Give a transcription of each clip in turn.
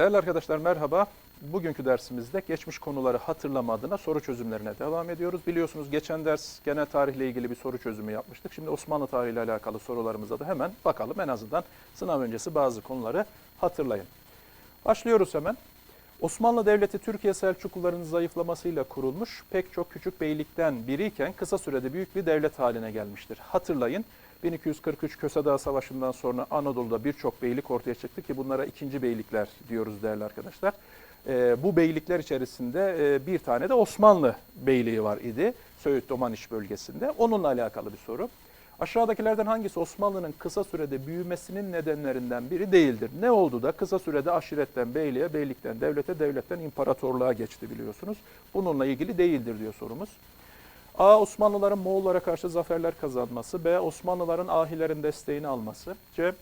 Değerli arkadaşlar merhaba. Bugünkü dersimizde geçmiş konuları hatırlama adına soru çözümlerine devam ediyoruz. Biliyorsunuz geçen ders genel tarihle ilgili bir soru çözümü yapmıştık. Şimdi Osmanlı tarihiyle alakalı sorularımıza da hemen bakalım. En azından sınav öncesi bazı konuları hatırlayın. Başlıyoruz hemen. Osmanlı Devleti Türkiye Selçukluların zayıflamasıyla kurulmuş pek çok küçük beylikten biriyken kısa sürede büyük bir devlet haline gelmiştir. Hatırlayın 1243 Köse Savaşı'ndan sonra Anadolu'da birçok beylik ortaya çıktı ki bunlara ikinci beylikler diyoruz değerli arkadaşlar. Ee, bu beylikler içerisinde e, bir tane de Osmanlı beyliği var idi Söğüt Domaniş bölgesinde. Onunla alakalı bir soru. Aşağıdakilerden hangisi Osmanlı'nın kısa sürede büyümesinin nedenlerinden biri değildir? Ne oldu da kısa sürede aşiretten beyliğe, beylikten devlete, devletten imparatorluğa geçti biliyorsunuz. Bununla ilgili değildir diyor sorumuz. A. Osmanlıların Moğollara karşı zaferler kazanması. B. Osmanlıların ahilerin desteğini alması. C.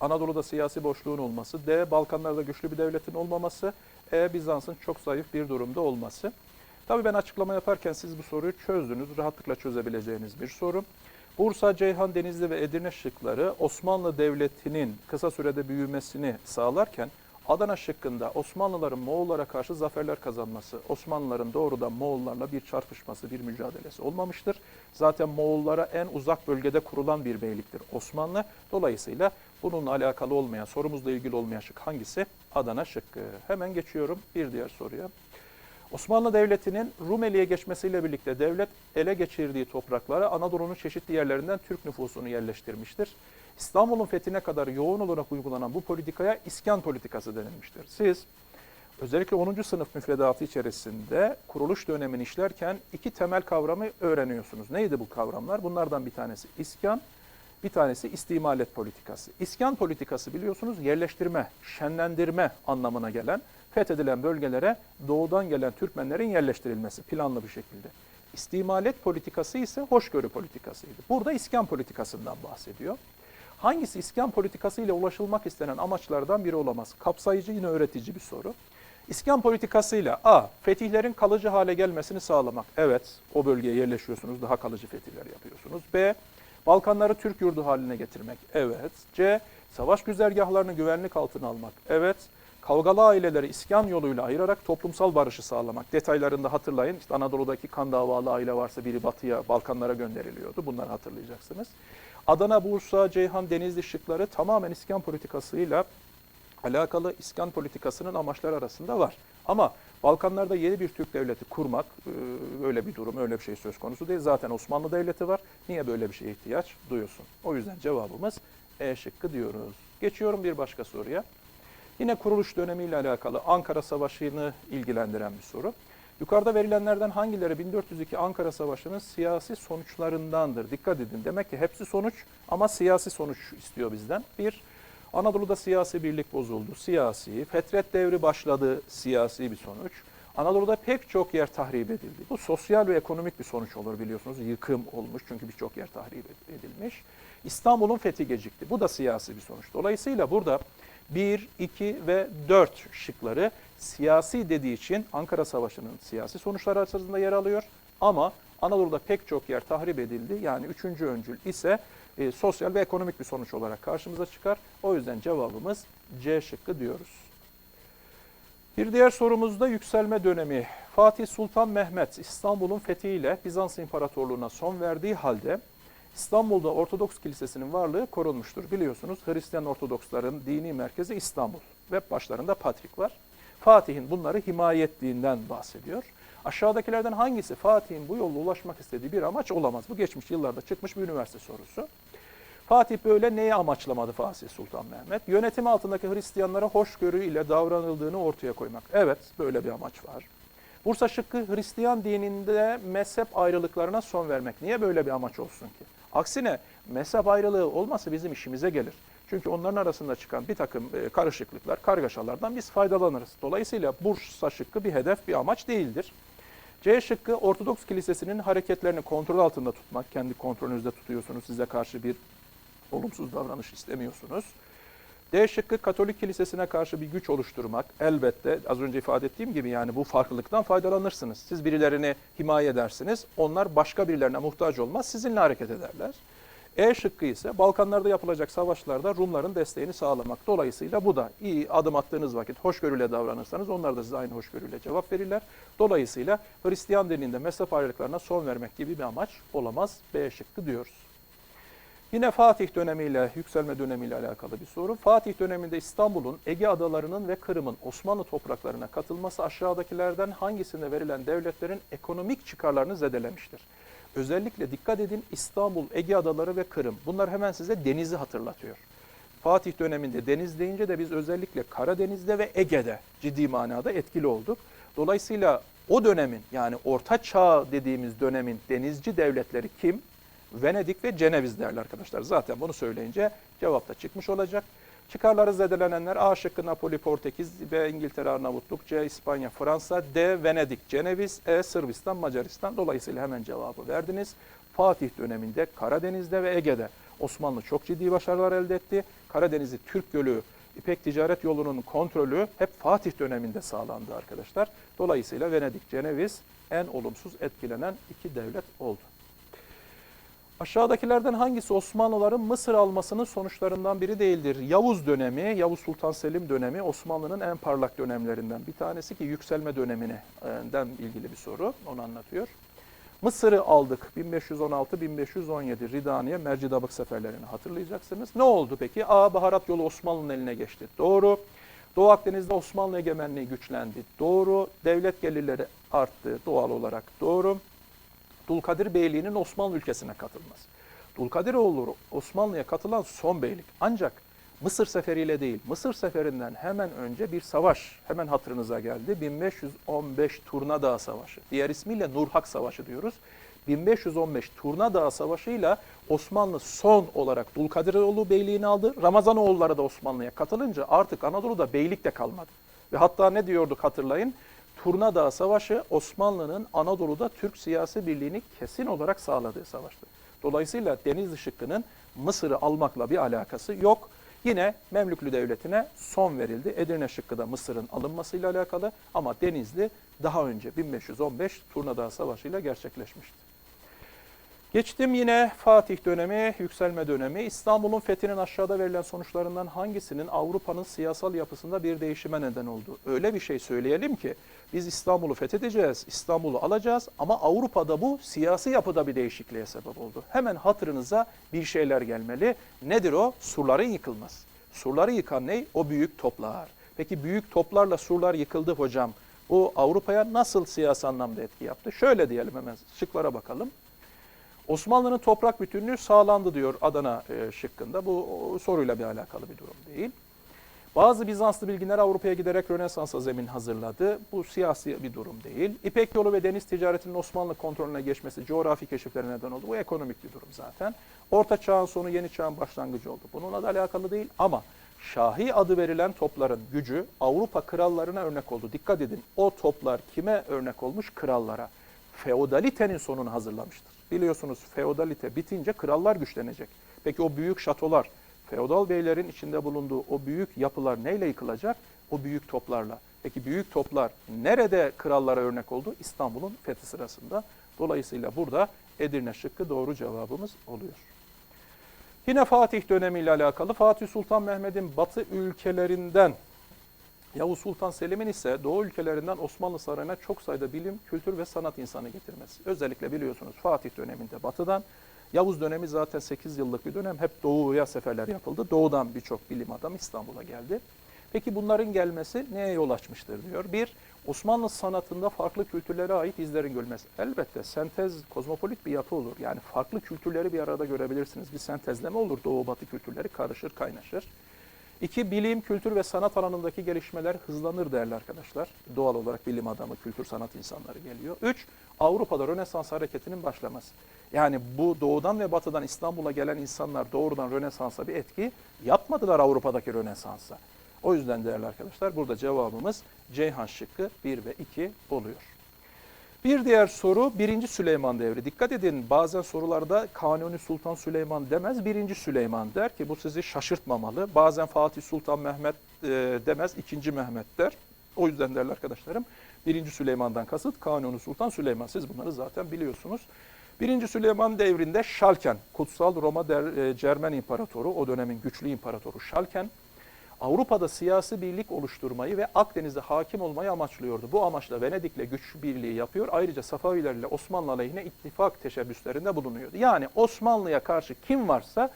Anadolu'da siyasi boşluğun olması. D. Balkanlarda güçlü bir devletin olmaması. E. Bizans'ın çok zayıf bir durumda olması. Tabii ben açıklama yaparken siz bu soruyu çözdünüz. Rahatlıkla çözebileceğiniz bir soru. Bursa, Ceyhan, Denizli ve Edirne şıkları Osmanlı Devleti'nin kısa sürede büyümesini sağlarken Adana şıkkında Osmanlıların Moğollara karşı zaferler kazanması, Osmanlıların doğrudan Moğollarla bir çarpışması, bir mücadelesi olmamıştır. Zaten Moğollara en uzak bölgede kurulan bir beyliktir Osmanlı. Dolayısıyla bununla alakalı olmayan, sorumuzla ilgili olmayan şık hangisi? Adana şıkkı. Hemen geçiyorum bir diğer soruya. Osmanlı Devleti'nin Rumeli'ye geçmesiyle birlikte devlet ele geçirdiği topraklara Anadolu'nun çeşitli yerlerinden Türk nüfusunu yerleştirmiştir. İstanbul'un fethine kadar yoğun olarak uygulanan bu politikaya iskan politikası denilmiştir. Siz özellikle 10. sınıf müfredatı içerisinde kuruluş dönemini işlerken iki temel kavramı öğreniyorsunuz. Neydi bu kavramlar? Bunlardan bir tanesi iskan, bir tanesi istimalet politikası. İskan politikası biliyorsunuz yerleştirme, şenlendirme anlamına gelen fethedilen bölgelere doğudan gelen Türkmenlerin yerleştirilmesi planlı bir şekilde. İstimalet politikası ise hoşgörü politikasıydı. Burada iskan politikasından bahsediyor. Hangisi iskan politikası ile ulaşılmak istenen amaçlardan biri olamaz? Kapsayıcı yine öğretici bir soru. İskan politikasıyla A. Fetihlerin kalıcı hale gelmesini sağlamak. Evet, o bölgeye yerleşiyorsunuz, daha kalıcı fetihler yapıyorsunuz. B. Balkanları Türk yurdu haline getirmek. Evet. C. Savaş güzergahlarını güvenlik altına almak. Evet. Kavgalı aileleri iskan yoluyla ayırarak toplumsal barışı sağlamak. Detaylarında hatırlayın. İşte Anadolu'daki kan davalı aile varsa biri batıya, Balkanlara gönderiliyordu. Bunları hatırlayacaksınız. Adana, Bursa, Ceyhan, Denizli şıkları tamamen iskan politikasıyla alakalı iskan politikasının amaçları arasında var. Ama Balkanlarda yeni bir Türk devleti kurmak öyle bir durum, öyle bir şey söz konusu değil. Zaten Osmanlı Devleti var. Niye böyle bir şeye ihtiyaç duyuyorsun? O yüzden cevabımız E şıkkı diyoruz. Geçiyorum bir başka soruya. Yine kuruluş dönemiyle alakalı Ankara Savaşı'nı ilgilendiren bir soru. Yukarıda verilenlerden hangileri 1402 Ankara Savaşı'nın siyasi sonuçlarındandır? Dikkat edin. Demek ki hepsi sonuç ama siyasi sonuç istiyor bizden. Bir, Anadolu'da siyasi birlik bozuldu. Siyasi, fetret devri başladı. Siyasi bir sonuç. Anadolu'da pek çok yer tahrip edildi. Bu sosyal ve ekonomik bir sonuç olur biliyorsunuz. Yıkım olmuş çünkü birçok yer tahrip edilmiş. İstanbul'un fethi gecikti. Bu da siyasi bir sonuç. Dolayısıyla burada 1, 2 ve 4 şıkları siyasi dediği için Ankara Savaşı'nın siyasi sonuçları arasında yer alıyor. Ama Anadolu'da pek çok yer tahrip edildi. Yani üçüncü öncül ise e, sosyal ve ekonomik bir sonuç olarak karşımıza çıkar. O yüzden cevabımız C şıkkı diyoruz. Bir diğer sorumuzda yükselme dönemi. Fatih Sultan Mehmet İstanbul'un fethiyle Bizans İmparatorluğu'na son verdiği halde İstanbul'da Ortodoks Kilisesi'nin varlığı korunmuştur. Biliyorsunuz Hristiyan Ortodoksların dini merkezi İstanbul ve başlarında Patrik var. Fatih'in bunları himaye ettiğinden bahsediyor. Aşağıdakilerden hangisi Fatih'in bu yolla ulaşmak istediği bir amaç olamaz? Bu geçmiş yıllarda çıkmış bir üniversite sorusu. Fatih böyle neyi amaçlamadı Fatih Sultan Mehmet? Yönetim altındaki Hristiyanlara hoşgörü ile davranıldığını ortaya koymak. Evet böyle bir amaç var. Bursa şıkkı Hristiyan dininde mezhep ayrılıklarına son vermek. Niye böyle bir amaç olsun ki? Aksine mezhep ayrılığı olmasa bizim işimize gelir. Çünkü onların arasında çıkan bir takım e, karışıklıklar, kargaşalardan biz faydalanırız. Dolayısıyla Bursa şıkkı bir hedef, bir amaç değildir. C şıkkı Ortodoks Kilisesi'nin hareketlerini kontrol altında tutmak. Kendi kontrolünüzde tutuyorsunuz. Size karşı bir olumsuz davranış istemiyorsunuz. D şıkkı Katolik Kilisesi'ne karşı bir güç oluşturmak. Elbette az önce ifade ettiğim gibi yani bu farklılıktan faydalanırsınız. Siz birilerini himaye edersiniz. Onlar başka birilerine muhtaç olmaz. Sizinle hareket ederler. E şıkkı ise Balkanlarda yapılacak savaşlarda Rumların desteğini sağlamak. Dolayısıyla bu da iyi adım attığınız vakit hoşgörüyle davranırsanız onlar da size aynı hoşgörüyle cevap verirler. Dolayısıyla Hristiyan dininde mezhep ayrılıklarına son vermek gibi bir amaç olamaz. B şıkkı diyoruz. Yine Fatih dönemiyle, yükselme dönemiyle alakalı bir soru. Fatih döneminde İstanbul'un, Ege adalarının ve Kırım'ın Osmanlı topraklarına katılması aşağıdakilerden hangisinde verilen devletlerin ekonomik çıkarlarını zedelemiştir? Özellikle dikkat edin İstanbul, Ege adaları ve Kırım. Bunlar hemen size denizi hatırlatıyor. Fatih döneminde deniz deyince de biz özellikle Karadeniz'de ve Ege'de ciddi manada etkili olduk. Dolayısıyla o dönemin yani Orta Çağ dediğimiz dönemin denizci devletleri kim? Venedik ve Ceneviz değerli arkadaşlar. Zaten bunu söyleyince cevap da çıkmış olacak. Çıkarları zedelenenler A şıkkı Napoli, Portekiz, B İngiltere, Arnavutluk, C İspanya, Fransa, D Venedik, Ceneviz, E Sırbistan, Macaristan. Dolayısıyla hemen cevabı verdiniz. Fatih döneminde Karadeniz'de ve Ege'de Osmanlı çok ciddi başarılar elde etti. Karadeniz'i Türk Gölü, İpek Ticaret Yolu'nun kontrolü hep Fatih döneminde sağlandı arkadaşlar. Dolayısıyla Venedik, Ceneviz en olumsuz etkilenen iki devlet oldu. Aşağıdakilerden hangisi Osmanlıların Mısır almasının sonuçlarından biri değildir? Yavuz dönemi, Yavuz Sultan Selim dönemi Osmanlı'nın en parlak dönemlerinden bir tanesi ki yükselme döneminden ilgili bir soru. Onu anlatıyor. Mısır'ı aldık 1516-1517 Ridaniye Mercidabık seferlerini hatırlayacaksınız. Ne oldu peki? A. Baharat yolu Osmanlı'nın eline geçti. Doğru. Doğu Akdeniz'de Osmanlı egemenliği güçlendi. Doğru. Devlet gelirleri arttı doğal olarak. Doğru. Dulkadir Beyliği'nin Osmanlı ülkesine katılması. Dulkadiroğlu Osmanlı'ya katılan son beylik. Ancak Mısır seferiyle değil, Mısır seferinden hemen önce bir savaş hemen hatırınıza geldi. 1515 Turna Savaşı. Diğer ismiyle Nurhak Savaşı diyoruz. 1515 Turna Dağı Savaşı'yla Osmanlı son olarak Dulkadiroğlu Beyliğini aldı. Ramazanoğulları da Osmanlı'ya katılınca artık Anadolu'da beylik de kalmadı. Ve hatta ne diyorduk hatırlayın? Turna Dağı Savaşı Osmanlı'nın Anadolu'da Türk siyasi birliğini kesin olarak sağladığı savaştı. Dolayısıyla Denizli Şıkkı'nın Mısır'ı almakla bir alakası yok. Yine Memlüklü Devleti'ne son verildi. Edirne Şıkkı da Mısır'ın alınmasıyla alakalı ama Denizli daha önce 1515 Turna Dağı Savaşı ile gerçekleşmişti. Geçtim yine Fatih dönemi, yükselme dönemi. İstanbul'un fethinin aşağıda verilen sonuçlarından hangisinin Avrupa'nın siyasal yapısında bir değişime neden oldu? Öyle bir şey söyleyelim ki biz İstanbul'u fethedeceğiz, İstanbul'u alacağız ama Avrupa'da bu siyasi yapıda bir değişikliğe sebep oldu. Hemen hatırınıza bir şeyler gelmeli. Nedir o? Surların yıkılması. Surları yıkan ne? O büyük toplar. Peki büyük toplarla surlar yıkıldı hocam. Bu Avrupa'ya nasıl siyasi anlamda etki yaptı? Şöyle diyelim hemen şıklara bakalım. Osmanlı'nın toprak bütünlüğü sağlandı diyor Adana e, şıkkında. Bu soruyla bir alakalı bir durum değil. Bazı Bizanslı bilginler Avrupa'ya giderek Rönesans'a zemin hazırladı. Bu siyasi bir durum değil. İpek yolu ve deniz ticaretinin Osmanlı kontrolüne geçmesi coğrafi keşiflere neden oldu. Bu ekonomik bir durum zaten. Orta çağın sonu yeni çağın başlangıcı oldu. Bununla da alakalı değil ama Şahi adı verilen topların gücü Avrupa krallarına örnek oldu. Dikkat edin o toplar kime örnek olmuş? Krallara. Feodalitenin sonunu hazırlamıştır. Biliyorsunuz feodalite bitince krallar güçlenecek. Peki o büyük şatolar, feodal beylerin içinde bulunduğu o büyük yapılar neyle yıkılacak? O büyük toplarla. Peki büyük toplar nerede krallara örnek oldu? İstanbul'un fethi sırasında. Dolayısıyla burada Edirne şıkkı doğru cevabımız oluyor. Yine Fatih dönemiyle alakalı Fatih Sultan Mehmet'in batı ülkelerinden Yavuz Sultan Selim'in ise Doğu ülkelerinden Osmanlı Sarayı'na çok sayıda bilim, kültür ve sanat insanı getirmesi. Özellikle biliyorsunuz Fatih döneminde batıdan, Yavuz dönemi zaten 8 yıllık bir dönem. Hep doğuya seferler yapıldı. Doğudan birçok bilim adamı İstanbul'a geldi. Peki bunların gelmesi neye yol açmıştır diyor. Bir, Osmanlı sanatında farklı kültürlere ait izlerin görülmesi. Elbette sentez, kozmopolit bir yapı olur. Yani farklı kültürleri bir arada görebilirsiniz. Bir sentezleme olur. Doğu batı kültürleri karışır, kaynaşır. İki, bilim, kültür ve sanat alanındaki gelişmeler hızlanır değerli arkadaşlar. Doğal olarak bilim adamı, kültür, sanat insanları geliyor. Üç, Avrupa'da Rönesans hareketinin başlaması. Yani bu doğudan ve batıdan İstanbul'a gelen insanlar doğrudan Rönesans'a bir etki yapmadılar Avrupa'daki Rönesans'a. O yüzden değerli arkadaşlar burada cevabımız Ceyhan şıkkı 1 ve 2 oluyor. Bir diğer soru 1. Süleyman devri. Dikkat edin bazen sorularda Kanuni Sultan Süleyman demez 1. Süleyman der ki bu sizi şaşırtmamalı. Bazen Fatih Sultan Mehmet e, demez 2. Mehmet der. O yüzden değerli arkadaşlarım 1. Süleyman'dan kasıt Kanuni Sultan Süleyman. Siz bunları zaten biliyorsunuz. Birinci Süleyman devrinde Şalken, Kutsal Roma Der, e, Cermen İmparatoru, o dönemin güçlü imparatoru Şalken, Avrupa'da siyasi birlik oluşturmayı ve Akdeniz'de hakim olmayı amaçlıyordu. Bu amaçla Venedik'le güç birliği yapıyor. Ayrıca Safavilerle Osmanlı aleyhine ittifak teşebbüslerinde bulunuyordu. Yani Osmanlı'ya karşı kim varsa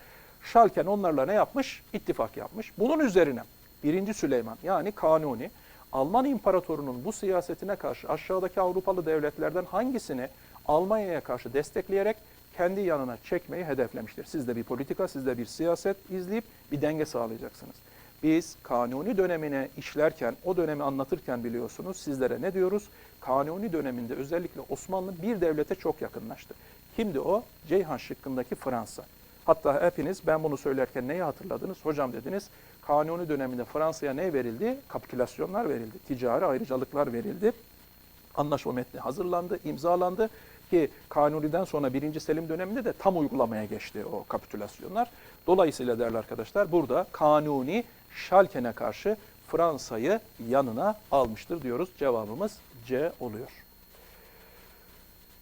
Şalken onlarla ne yapmış? İttifak yapmış. Bunun üzerine 1. Süleyman yani Kanuni Alman imparatorunun bu siyasetine karşı aşağıdaki Avrupalı devletlerden hangisini Almanya'ya karşı destekleyerek kendi yanına çekmeyi hedeflemiştir. Siz de bir politika, siz de bir siyaset izleyip bir denge sağlayacaksınız. Biz kanuni dönemine işlerken, o dönemi anlatırken biliyorsunuz sizlere ne diyoruz? Kanuni döneminde özellikle Osmanlı bir devlete çok yakınlaştı. Kimdi o? Ceyhan şıkkındaki Fransa. Hatta hepiniz ben bunu söylerken neyi hatırladınız? Hocam dediniz kanuni döneminde Fransa'ya ne verildi? Kapitülasyonlar verildi. Ticari ayrıcalıklar verildi. Anlaşma metni hazırlandı, imzalandı ki Kanuni'den sonra 1. Selim döneminde de tam uygulamaya geçti o kapitülasyonlar. Dolayısıyla değerli arkadaşlar burada Kanuni Şalken'e karşı Fransa'yı yanına almıştır diyoruz. Cevabımız C oluyor.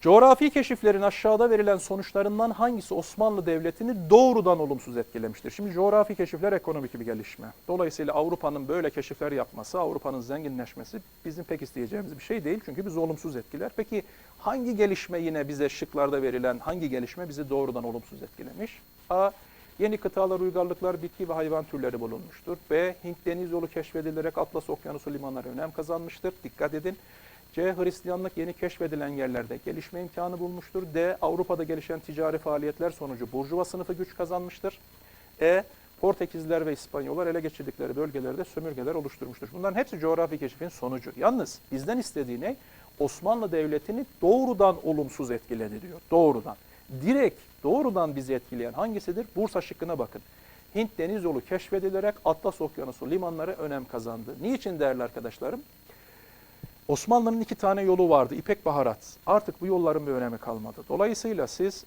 Coğrafi keşiflerin aşağıda verilen sonuçlarından hangisi Osmanlı Devleti'ni doğrudan olumsuz etkilemiştir? Şimdi coğrafi keşifler ekonomik bir gelişme. Dolayısıyla Avrupa'nın böyle keşifler yapması, Avrupa'nın zenginleşmesi bizim pek isteyeceğimiz bir şey değil. Çünkü biz olumsuz etkiler. Peki hangi gelişme yine bize şıklarda verilen hangi gelişme bizi doğrudan olumsuz etkilemiş? A. Yeni kıtalar, uygarlıklar, bitki ve hayvan türleri bulunmuştur. B. Hint deniz yolu keşfedilerek Atlas Okyanusu limanları önem kazanmıştır. Dikkat edin. C. Hristiyanlık yeni keşfedilen yerlerde gelişme imkanı bulmuştur. D. Avrupa'da gelişen ticari faaliyetler sonucu Burjuva sınıfı güç kazanmıştır. E. Portekizliler ve İspanyollar ele geçirdikleri bölgelerde sömürgeler oluşturmuştur. Bunların hepsi coğrafi keşifin sonucu. Yalnız bizden istediği ne? Osmanlı Devleti'ni doğrudan olumsuz etkiledi diyor. Doğrudan. Direkt doğrudan bizi etkileyen hangisidir? Bursa şıkkına bakın. Hint deniz yolu keşfedilerek Atlas Okyanusu limanları önem kazandı. Niçin değerli arkadaşlarım? Osmanlı'nın iki tane yolu vardı. İpek baharat. Artık bu yolların bir önemi kalmadı. Dolayısıyla siz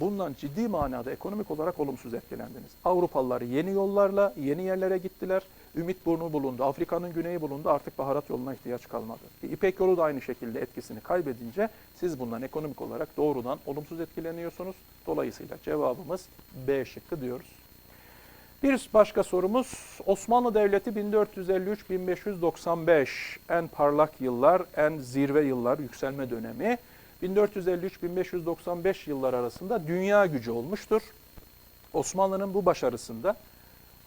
bundan ciddi manada ekonomik olarak olumsuz etkilendiniz. Avrupalılar yeni yollarla yeni yerlere gittiler. Ümit burnu bulundu. Afrika'nın güneyi bulundu. Artık baharat yoluna ihtiyaç kalmadı. İpek yolu da aynı şekilde etkisini kaybedince siz bundan ekonomik olarak doğrudan olumsuz etkileniyorsunuz. Dolayısıyla cevabımız B şıkkı diyoruz. Bir başka sorumuz Osmanlı Devleti 1453-1595 en parlak yıllar, en zirve yıllar, yükselme dönemi. 1453-1595 yıllar arasında dünya gücü olmuştur. Osmanlı'nın bu başarısında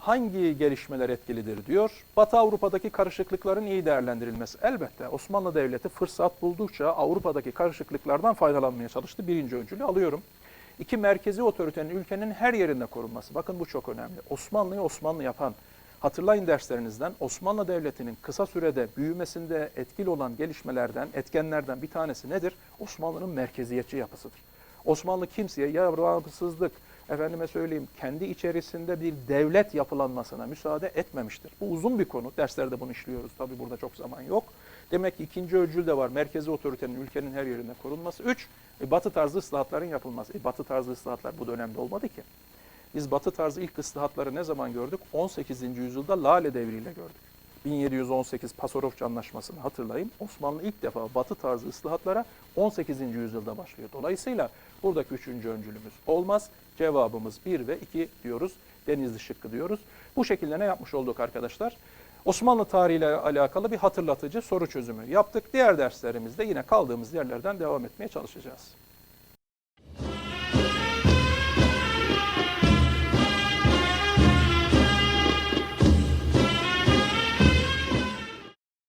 hangi gelişmeler etkilidir diyor. Batı Avrupa'daki karışıklıkların iyi değerlendirilmesi. Elbette Osmanlı Devleti fırsat buldukça Avrupa'daki karışıklıklardan faydalanmaya çalıştı. Birinci öncülü alıyorum. İki merkezi otoritenin ülkenin her yerinde korunması. Bakın bu çok önemli. Osmanlı'yı Osmanlı yapan, hatırlayın derslerinizden Osmanlı Devleti'nin kısa sürede büyümesinde etkili olan gelişmelerden, etkenlerden bir tanesi nedir? Osmanlı'nın merkeziyetçi yapısıdır. Osmanlı kimseye ya bağımsızlık, efendime söyleyeyim kendi içerisinde bir devlet yapılanmasına müsaade etmemiştir. Bu uzun bir konu. Derslerde bunu işliyoruz. Tabii burada çok zaman yok. Demek ki ikinci öncül de var. Merkezi otoritenin ülkenin her yerinde korunması. Üç, e, batı tarzı ıslahatların yapılması. E, batı tarzı ıslahatlar bu dönemde olmadı ki. Biz batı tarzı ilk ıslahatları ne zaman gördük? 18. yüzyılda Lale devriyle gördük. 1718 Pasarofça Anlaşması'nı hatırlayın. Osmanlı ilk defa batı tarzı ıslahatlara 18. yüzyılda başlıyor. Dolayısıyla buradaki üçüncü öncülümüz olmaz. Cevabımız 1 ve 2 diyoruz. Denizli şıkkı diyoruz. Bu şekilde ne yapmış olduk arkadaşlar? Osmanlı tarihiyle alakalı bir hatırlatıcı soru çözümü yaptık. Diğer derslerimizde yine kaldığımız yerlerden devam etmeye çalışacağız.